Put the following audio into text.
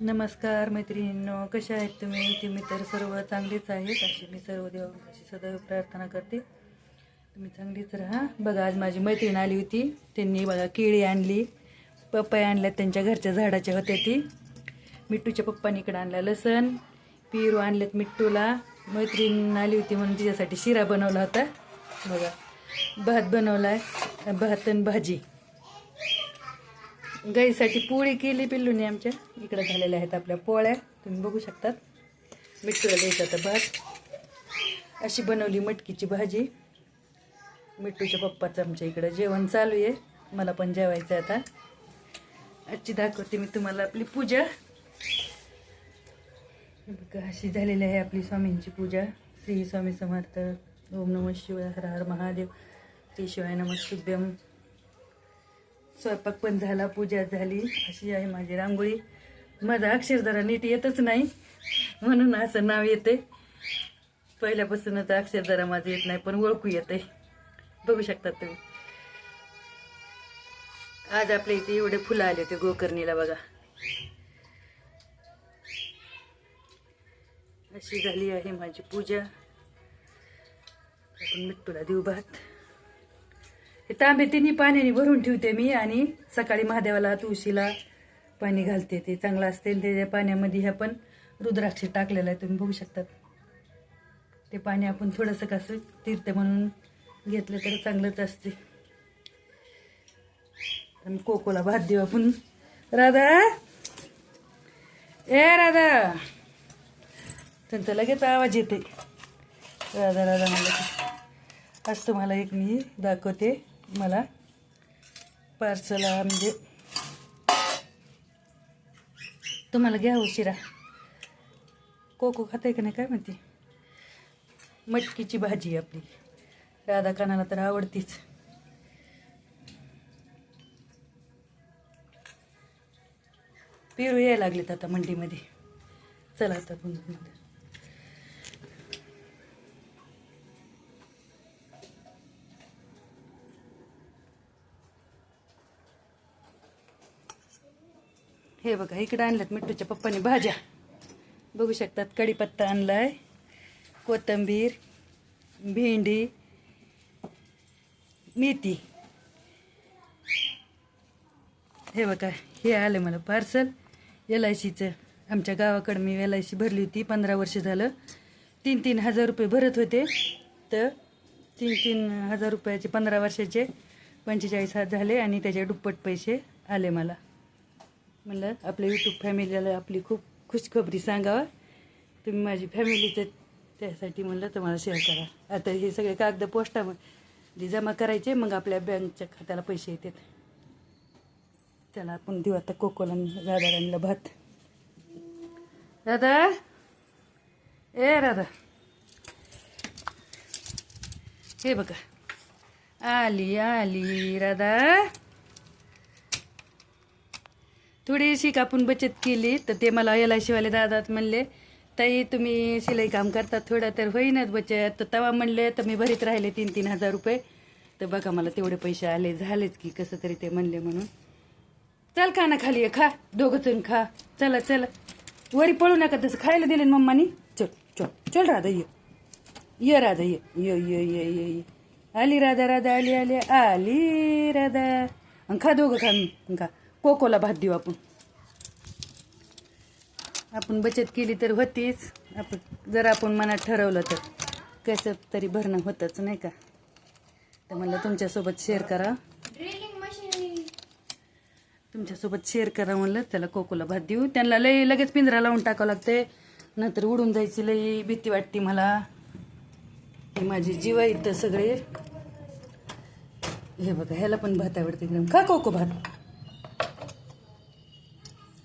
नमस्कार मैत्रिणींनो कशा आहेत तुम्ही? तुम्ही तर सर्व चांगलीच आहेत. अशी मी सर्व देवांची सदैव प्रार्थना करते. तुम्ही चांगलीच राहा. बघा आज माझी मैत्रीण आली होती. त्यांनी बघा केळी आणली. पप्पा आणल्या त्यांच्या घरच्या झाडाच्या होत्या ती. मिट्टूच्या पप्पानी इकडं आणला लसण. पिरू आणलेत मिट्टूला. मैत्रीण आली होती म्हणून तिच्यासाठी शिरा बनवला होता. बघा भात बनवला आहे भात आणि भाजी. गाईसाठी पोळी केली पिल्लूने आमच्या. इकडे झालेल्या आहेत आपल्या पोळ्या. तुम्ही बघू शकतात. मिठूला द्यायचा तर भात. अशी बनवली मटकीची भाजी. मिठूच्या पप्पाचं आमच्या इकडं जेवण चालू आहे. मला पण जेवायचं आहे आता. आजची दाखवते मी तुम्हाला आपली पूजा. बघा अशी झालेली आहे आपली स्वामींची पूजा. श्री स्वामी समर्थ. ओम नम शिवाय हर हर महादेव. श्री शिवाय नमस्तुभ्यम स्वयंपाक पण झाला पूजा झाली. अशी आहे माझी रांगोळी. माझा अक्षर जरा नीट येतच नाही. म्हणून असं नाव येते. पहिल्यापासूनच अक्षर जरा माझं येत नाही पण ओळखू येते. बघू शकतात तुम्ही. आज आपल्या इथे एवढे फुलं आले होते गोकर्णीला बघा. अशी झाली आहे माझी पूजा. आपण मिट्टूला देऊ भात. हे तांबे तिन्ही पाण्याने भरून ठेवते मी आणि सकाळी महादेवाला तुळशीला पाणी घालते. ते चांगलं असते आणि त्याच्या पाण्यामध्ये ह्या पण रुद्राक्ष टाकलेलं आहे तुम्ही बघू शकतात ते पाणी आपण थोडंसं कसं तीर्थ म्हणून घेतलं तर चांगलंच असते. आणि कोकोला भात देऊ आपण. राधा! ए राधा! त्यांचा लगेच आवाज येते. राधा राधा मला असं तुम्हाला एक मी दाखवते. मला पार्सल म्हणजे तुम्हाला घ्या उशिरा. कोको खाते का नाही काय म्हणते मटकीची भाजी आपली. राधा कानाला तर आवडतीच. पेरू यायला लागलेत आता मंडीमध्ये. चला आता पुन्हा हे बघा इकडे आणल्यात मिठूच्या पप्पाने भाज्या. बघू शकतात कढीपत्ता आणलाय कोथिंबीर भेंडी मेथी. हे बघा हे आलं मला पार्सल. एल आय सीचं. आमच्या गावाकडं मी एल आय सी भरली होती पंधरा वर्ष झालं. तीन तीन हजार रुपये भरत होते. तर तीन तीन हजार रुपयाचे पंधरा वर्षाचे पंचेचाळीस हजार झाले आणि त्याचे दुप्पट पैसे आले मला. म्हणलं आपल्या यूट्यूब फॅमिलीला आपली खूप खुशखबरी सांगावा. तुम्ही माझी फॅमिलीचं त्यासाठी म्हणलं तुम्हाला शेअर करा. आता हे सगळे कागद पोस्टामध्ये जमा करायचे मग आपल्या बँकच्या खात्याला पैसे येतात. त्याला आपण देऊ आता कोकोला राधाराणीला भात. राधा? ए राधा. हे बघा. आली आली राधा. थोडीशी कापून बचत केली तर ते मला एल आय शिवाले दादात म्हणले ताई तुम्ही शिलाई काम करता थोडं तर होईनच बचत. तर तवा म्हणले तर मी भरीत राहिले तीन तीन हजार रुपये. तर बघा मला तेवढे पैसे आले झालेच की कसं तरी ते म्हणले म्हणून. चल खा ना खाली ये, खा दोघंजण खा. चला चला. वरी पळू नका तसं खायला दिले ना मम्मानी. चल चल चल राधा ये. ये राधा ये ये ये ये ये ये. आली राधा राधा आली आली आली राधा. खा दोघं खा खा. कोकोला भात देऊ आपण. आपण बचत केली तर होतीच. आपण जर आपण मनात ठरवलं तर. कसं तरी भरणं होतच नाही का? तर म्हणलं तुमच्यासोबत शेअर करा. तुमच्यासोबत शेअर करा म्हणलं त्याला कोकोला भात देऊ. त्यांना लई लगेच पिंजरा लावून टाकावं लागते नंतर उडून जायची लई भीती वाटते मला. हे माझे जीव आहेत सगळे. हे बघा ह्याला पण भात आवडते. खा कोको भात.